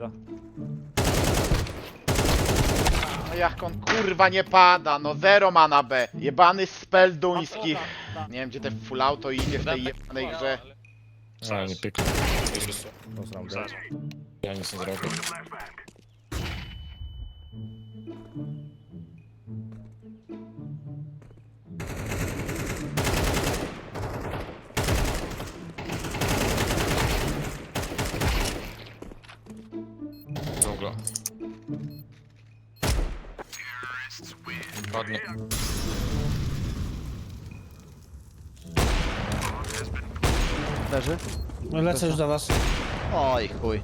Sajda. No jak on kurwa nie pada, no zero ma na B. Jebany spell duński. Nie wiem gdzie te full auto idzie w tej jebanej grze. A, nie. Poznam go. Ja nic nie zrobię. Ładnie. Leży? Lecę już do was. Oj chuj.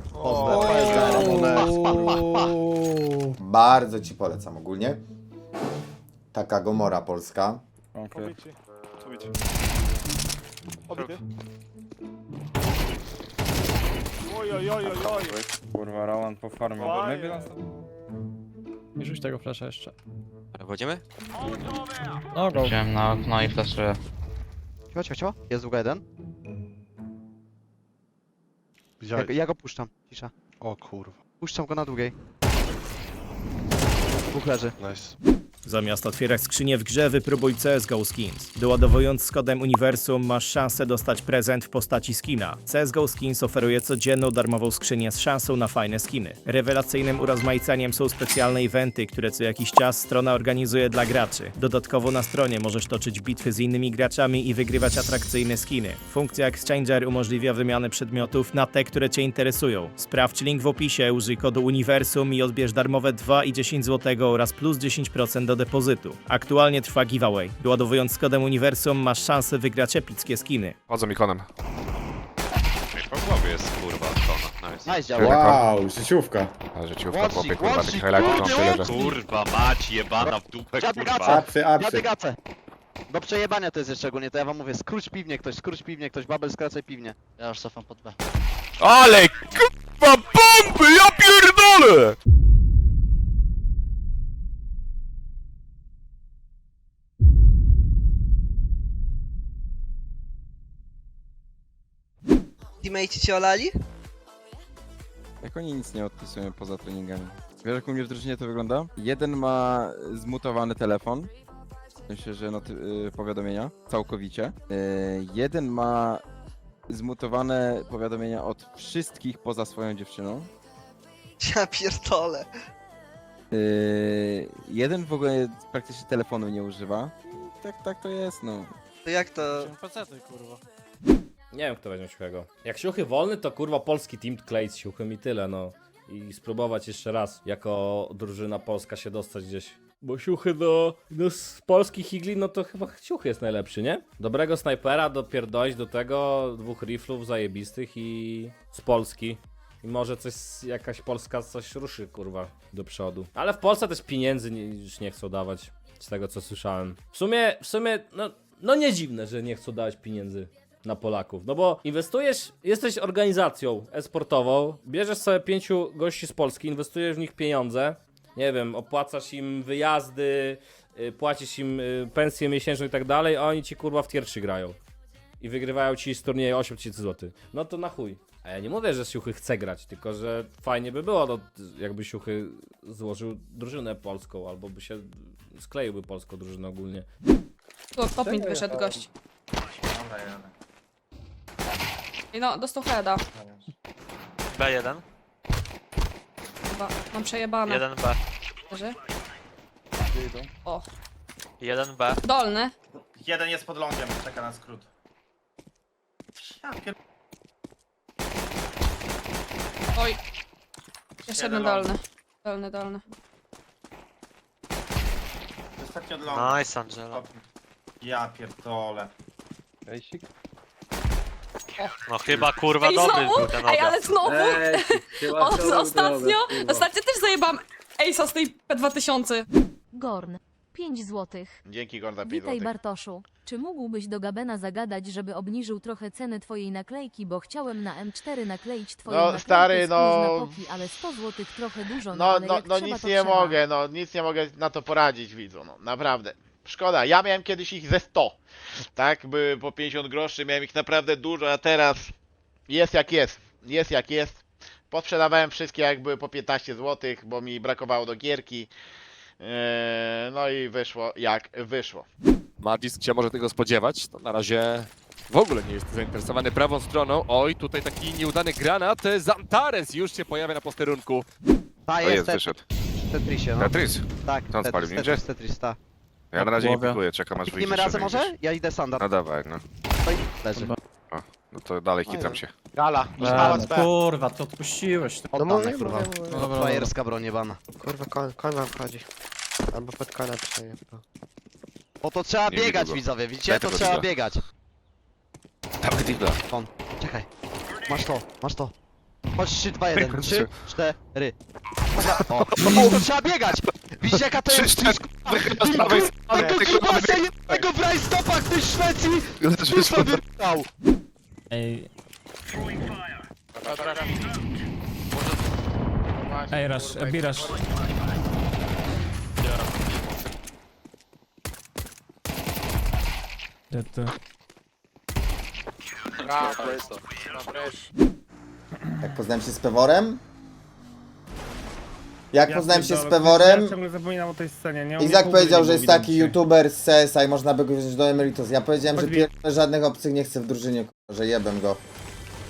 Bardzo ci polecam ogólnie. Taka Gomora polska. Okej. Obity. Oj, oj, oj, oj, oj. Kurwa, Roland po farmie. Oj. My bilans... Nie rzuć tego flasha jeszcze. Wchodzimy? No go. Wziąłem na okno i flashuję. Cicho, cicho, cicho. Jest długa jeden. Ja, Widziałeś? ja go puszczam. Cisza. O kurwa, Puszczam go na długiej. Dwóch leży. nice. Zamiast otwierać skrzynię w grze, wypróbuj CSGO Skins. Doładowując z kodem Uniwersum masz szansę dostać prezent w postaci skina. CSGO Skins oferuje codzienną darmową skrzynię z szansą na fajne skiny. Rewelacyjnym urozmaiceniem są specjalne eventy, które co jakiś czas strona organizuje dla graczy. Dodatkowo na stronie możesz toczyć bitwy z innymi graczami i wygrywać atrakcyjne skiny. Funkcja Exchanger umożliwia wymianę przedmiotów na te, które Cię interesują. Sprawdź link w opisie, użyj kodu Uniwersum i odbierz darmowe 2 i 10 zł oraz plus 10% do depozytu. Aktualnie trwa giveaway. Doładowując z kodem Uniwersum masz szansę wygrać epickie skiny. Chodzą ikonem. Po głowie jest kurwa ikona. Nice. Nice działa. Wow, życiówka. Ale życiówka Łącznik, chłopie kurwa, łącznik, tych highlightów mam kurde, tyle, że... łącznik. Kurwa mać jebana w dupę Dziady kurwa. Apsy, apsy. Do przejebania to jest jeszcze ogólnie, to ja wam mówię, skróć piwnie ktoś, skróć piwnie ktoś, babel skracaj piwnie. Ja już cofam pod B. Ale kurwa bomby, ja pierdolę! Teammate cię olali? Jak oni nic nie odpisują poza treningami. Wiesz jak u mnie w drużynie to wygląda? Jeden ma zmutowany telefon. Myślę, że y, powiadomienia całkowicie. Y, jeden ma zmutowane powiadomienia od wszystkich poza swoją dziewczyną. Ja pierdolę. Y, jeden w ogóle praktycznie telefonu nie używa. Tak, tak to jest, no. To jak to... Nie wiem kto weźmie siuchego. Jak siuchy wolny, to kurwa polski team kleić z siuchem i tyle, no. I spróbować jeszcze raz, jako drużyna polska się dostać gdzieś. Bo siuchy do, do z polskich igli, no to chyba siuchy jest najlepszy, nie? Dobrego snajpera dopierdolić do tego, dwóch riflów zajebistych i z Polski. I może coś, jakaś Polska coś ruszy, kurwa, do przodu. Ale w Polsce też pieniędzy nie, już nie chcą dawać, z tego co słyszałem. W sumie, w sumie, no, no nie dziwne, że nie chcą dawać pieniędzy na Polaków. No bo inwestujesz, jesteś organizacją esportową, bierzesz sobie pięciu gości z Polski, inwestujesz w nich pieniądze, nie wiem, opłacasz im wyjazdy, y, płacisz im y, pensję miesięczną i tak dalej, a oni ci kurwa w tier 3 grają. I wygrywają ci z turnieju 8000 zł. No to na chuj. A ja nie mówię, że Siuchy chce grać, tylko że fajnie by było, no, jakby Siuchy złożył drużynę polską, albo by się skleiłby polską drużynę ogólnie. Mid wyszedł gość. I no, dostał heada. B1, Chyba mam przejebane. 1B, Leży. O, 1B. dolny. Jeden jest pod lądem, czeka na skrót. Oj. Jeszcze jeden dolny. Dolny, dolny. Ostatni od Nice Angela. Ja pierdolę. No chyba kurwa Ej, dobry znowu? był ten Ej, obiad. ale znowu! O, ostatnio, ostatnio też zajebałam Ace'a z tej P2000. Gorn. 5 złotych. Dzięki Gorda 5 Witaj złotych. Bartoszu. Czy mógłbyś do Gabena zagadać, żeby obniżył trochę cenę twojej naklejki, bo chciałem na M4 nakleić twoją No, naklejkę stary, z no- Kluźna Poki, ale 100 złotych trochę dużo, no, No, ale no, jak no trzeba, nic to nie trzeba. mogę, no nic nie mogę na to poradzić widzu, no naprawdę. Szkoda, ja miałem kiedyś ich ze 100, tak, były po 50 groszy, miałem ich naprawdę dużo, a teraz jest jak jest, jest jak jest. Posprzedawałem wszystkie jak były po 15 zł, bo mi brakowało do gierki. Eee, no i wyszło jak wyszło. Magisk się może tego spodziewać. To na razie w ogóle nie jest zainteresowany prawą stroną. Oj, tutaj taki nieudany granat. Zantares już się pojawia na posterunku. Ta To jest, jest, wyszedł. w Tetrisie, no. Tetris. Tak, Tetris, Tetris, ninja? Tetris, ta. Ja na razie nie Głowie. pikuję, czekam aż wyjdzie. Kliknijmy razem może? Ja idę standard. No dawaj, no. To i leży. No to dalej No kitram ja- się. Gala, i pałac B. Kurwa, to odpuściłeś. Oddane, kurwa. Frajerska broń jebana. Kurwa, kon, kon wam wchodzi. Albo pod konem przejdzie. O to trzeba Nie biegać widzę go. widzowie, widzicie? Daj To tego trzeba digla. biegać. Dawaj digla. Czekaj. Masz to, masz to. Chodź 3, 2, 1, 3, 4. O, o, to trzeba biegać! Widzisz jaka to jest Trzy, cztery, wychylasz z prawej strony, Tego tylko mamy kubasa jednego w rajstopach w Szwecji! Ty sobie dał! Ej, ej, Rasz, Birasz. Brawo. Dobre. Jak poznałem się z Peworem? Jak poznałem się z Peworem? ciągle zapominam o tej scenie, nie? Izak powiedział, że jest taki youtuber z CSA i można by go wziąć do Emeritus. Ja powiedziałem, że pierdolę żadnych obcych nie chcę w drużynie, k***a, że jebem go.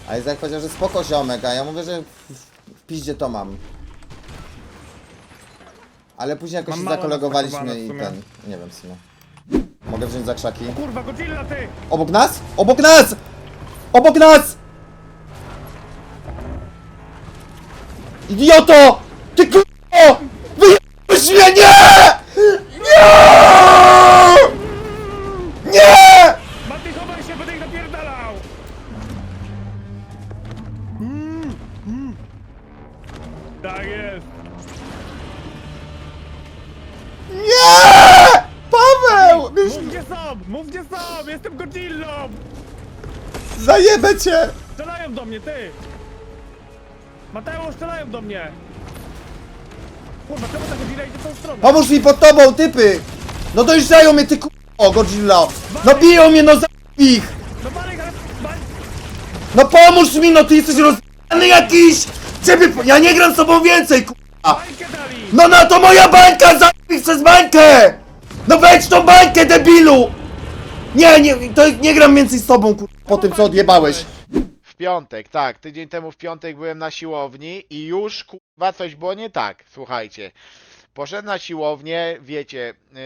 A Izak powiedział, że spoko ziomek, a ja mówię, że w, w piździe to mam. Ale później jakoś Mam się mało zakolegowaliśmy i w sumie. ten... Nie wiem w sumie. Mogę wziąć za krzaki? Kurwa, Godzilla ty! Obok nas? Obok nas! Obok nas! Idioto! Strzelają do mnie, ty! Mateusz, strzelają do mnie! Kurwa, czemu ta Godzilla idzie w tą stronę? Pomóż mi pod tobą, typy! No dojeżdżają mnie, ty k***o, Godzilla! No biją mnie, no za ich! No Marek, ale... Marek, No pomóż mi, no ty jesteś rozdany jakiś! Ciebie, po- ja nie gram z tobą więcej, k***a! bańkę dali! No na to moja bańka, za ich przez bańkę! No wejdź tą bańkę, debilu! Nie, nie, to nie gram więcej z tobą, k***a, po tym co odjebałeś. Piątek, tak. Tydzień temu w piątek byłem na siłowni i już kurwa coś było nie tak. Słuchajcie. Poszedłem na siłownię, wiecie, yy,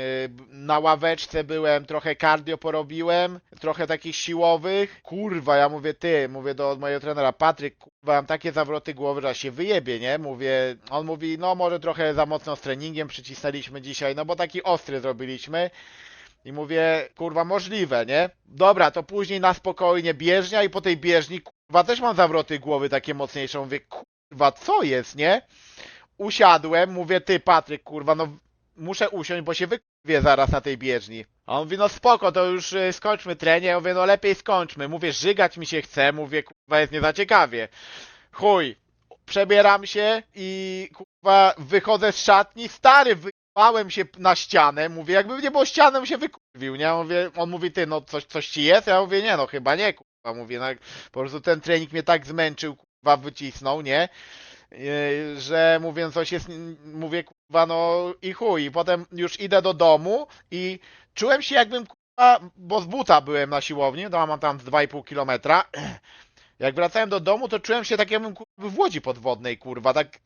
na ławeczce byłem, trochę cardio porobiłem, trochę takich siłowych. Kurwa, ja mówię ty, mówię do mojego trenera, Patryk, kurwa, mam takie zawroty głowy, że się wyjebie, nie? Mówię, on mówi, no może trochę za mocno z treningiem przycisnęliśmy dzisiaj, no bo taki ostry zrobiliśmy. I mówię, kurwa, możliwe, nie? Dobra, to później na spokojnie bieżnia i po tej bieżni, kurwa, też mam zawroty głowy takie mocniejsze. Mówię, kurwa, co jest, nie? Usiadłem, mówię, ty Patryk, kurwa, no muszę usiąść, bo się wykurwię zaraz na tej bieżni. A on mówi, no spoko, to już y, skończmy trenie. Ja mówię, no lepiej skończmy. Mówię, żygać mi się chce, mówię, kurwa, jest nie za ciekawie. Chuj, przebieram się i kurwa wychodzę z szatni, stary, wyjebałem się na ścianę, mówię, jakby nie było ściany, bym się wykurwił, nie? Mówię, on mówi, ty, no coś, coś ci jest? Ja mówię, nie, no chyba nie, kurwa, mówię, no po prostu ten trening mnie tak zmęczył, kurwa, wycisnął, nie? Yy, że mówię, coś jest, mówię, kurwa, no i chuj, i potem już idę do domu i czułem się jakbym, kurwa, bo z buta byłem na siłowni, no mam tam z 2,5 kilometra, jak wracałem do domu, to czułem się tak jakbym kurwa, w łodzi podwodnej, kurwa, tak,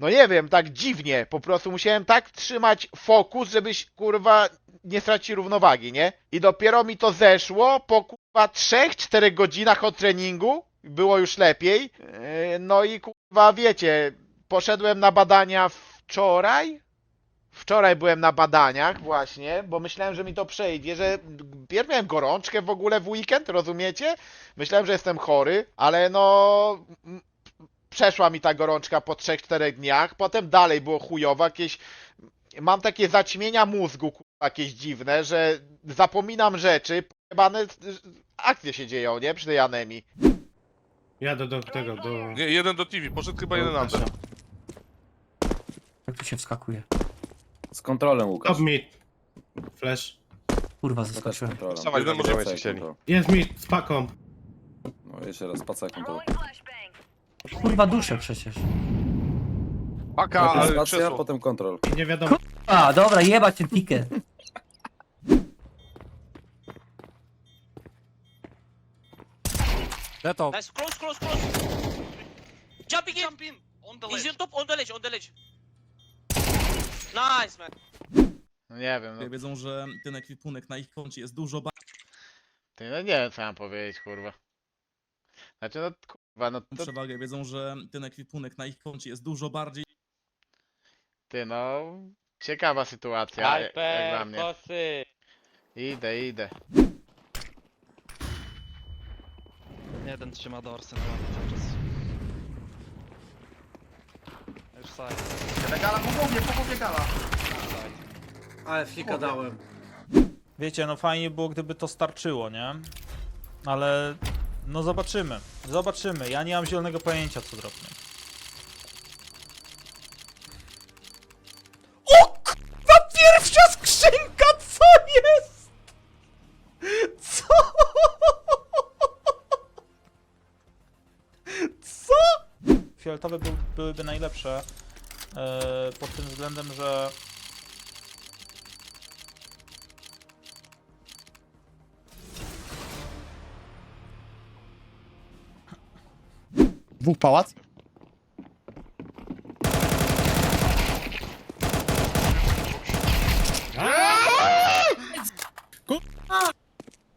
no nie wiem, tak dziwnie, po prostu musiałem tak trzymać fokus, żebyś, kurwa, nie stracić równowagi, nie? I dopiero mi to zeszło po, kurwa, 3-4 godzinach od treningu, było już lepiej, Yy, no i, kurwa, wiecie, poszedłem na badania wczoraj, Wczoraj byłem na badaniach właśnie, bo myślałem, że mi to przejdzie, że pierw miałem gorączkę w ogóle w weekend, rozumiecie? Myślałem, że jestem chory, ale no przeszła mi ta gorączka po 3-4 dniach, potem dalej było chujowo, jakieś mam takie zaćmienia mózgu, jakieś dziwne, że zapominam rzeczy, pojebane akcje się dzieją, nie? Przy tej anemii. Jadę do tego, do... Nie, jeden do TV, poszedł chyba jeden under. Jak tu się wskakuje? Z kontrolą, Łukasz. mid. Flash. Kurwa, zaskoczyłem. Jeden może być chcieli. Jest mid, z paką. No jeszcze raz, paca kontrolą. Kurwa duszę przecież. Paka, ale krzesło. potem kontrol. Nie wiadomo. A, dobra, jebać ten ticket. Deto. Nice, close, close, close. Jumping in. Jump in. On the ledge. He's on top, on the ledge, on the ledge. Nice, man. No nie wiem, no, Wiedzą, że ten ekwipunek na ich koncie jest dużo ty, no nie wiem co mam powiedzieć, kurwa. Znaczy no kurwa, no to przewagę. Wiedzą, że ten ekwipunek na ich koncie jest dużo bardziej ty no, ciekawa sytuacja, jak, jak dla mnie. kosy. Idę, idę. Jeden trzyma dorsy na łapie cały czas. Już side. Gala, po głowie, po głowie gala. Ale flika dałem. Wiecie, no fajnie było, gdyby to starczyło, nie? Ale no zobaczymy. Zobaczymy. Ja nie mam zielonego pojęcia, co dropnie. Fioletowe był, byłyby najlepsze e, pod tym względem, że Dwóch pałac.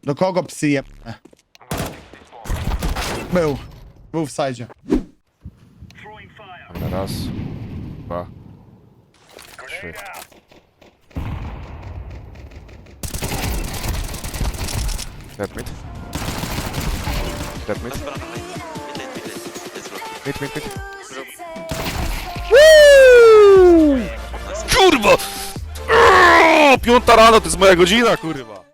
Do kogo psy je... Był. Był w sajdzie. Raz, dwa, trzy. Dead mid. Dead mid. Mid, mid, mid. Kurwa! Piąta rano to jest moja godzina, kurwa!